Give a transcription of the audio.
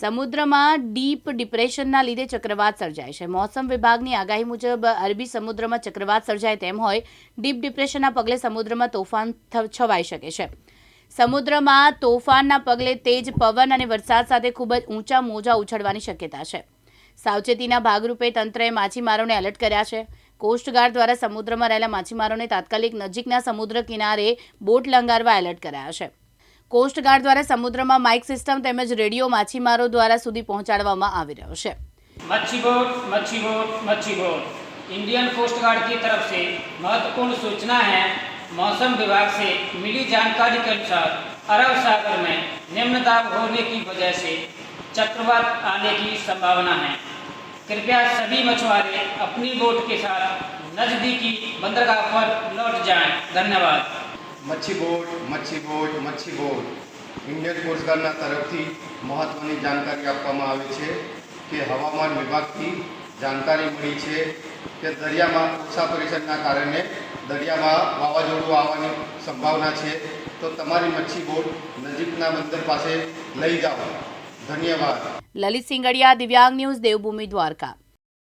સમુદ્રમાં ડીપ ડિપ્રેશનના લીધે ચક્રવાત સર્જાય છે. મોસમ વિભાગની આગાહી મુજબ અરબી સમુદ્રમાં ચક્રવાત સર્જાય તેમ હોય, ડીપ ડિપ્રેશનના પગલે સમુદ્રમાં તોફાન છવાઈ શકે છે. સમુદ્રમાં તોફાનના પગલે તેજ પવન અને વરસાદ સાથે ખૂબ જ ઊંચા મોજા ઉછળવાની શક્યતા છે. સાવચેતીના ભાગરૂપે તંત્રએ માછીમારોને એલર્ટ કર્યા છે. કોસ્ટગાર્ડ દ્વારા સમુદ્રમાં રહેલા માછીમારોને તાત્કાલિક નજીકના સમુદ્ર કિનારે બોટ લંગારવા એલર્ટ કરાયા છે. કોસ્ટગાર્ડ દ્વારા સમુદ્રમાં માઇક સિસ્ટમ તેમજ રેડિયો માછીમારો દ્વારા સુધી પહોંચાડવામાં આવી રહ્યો છે मच्छी बोट मच्छी बोट मच्छी बोट इंडियन कोस्ट गार्ड की तरफ से महत्वपूर्ण सूचना है मौसम विभाग से मिली जानकारी के अनुसार अरब सागर में निम्न दाब होने की वजह से चक्रवात आने की संभावना है कृपया सभी मछुआरे अपनी बोट के साथ नज़दीकी बंदरगाह पर लौट जाएं धन्यवाद મચ્છી બોટ મચ્છી બોટ મચ્છી બોટ ઇન્ડિયન કોસ્ટગાર્ડના તરફથી મહત્ત્વની જાણકારી આપવામાં આવે છે કે હવામાન વિભાગથી જાણકારી મળી છે કે દરિયામાં ઓછા પરિસરના કારણે દરિયામાં વાવાઝોડું આવવાની સંભાવના છે. તો તમારી મચ્છી બોટ નજીકના બંદર પાસે લઈ જાઓ. ધન્યવાદ. લલિત સિંગડિયા, દિવ્યાંગ ન્યૂઝ, દેવભૂમિ દ્વારકા.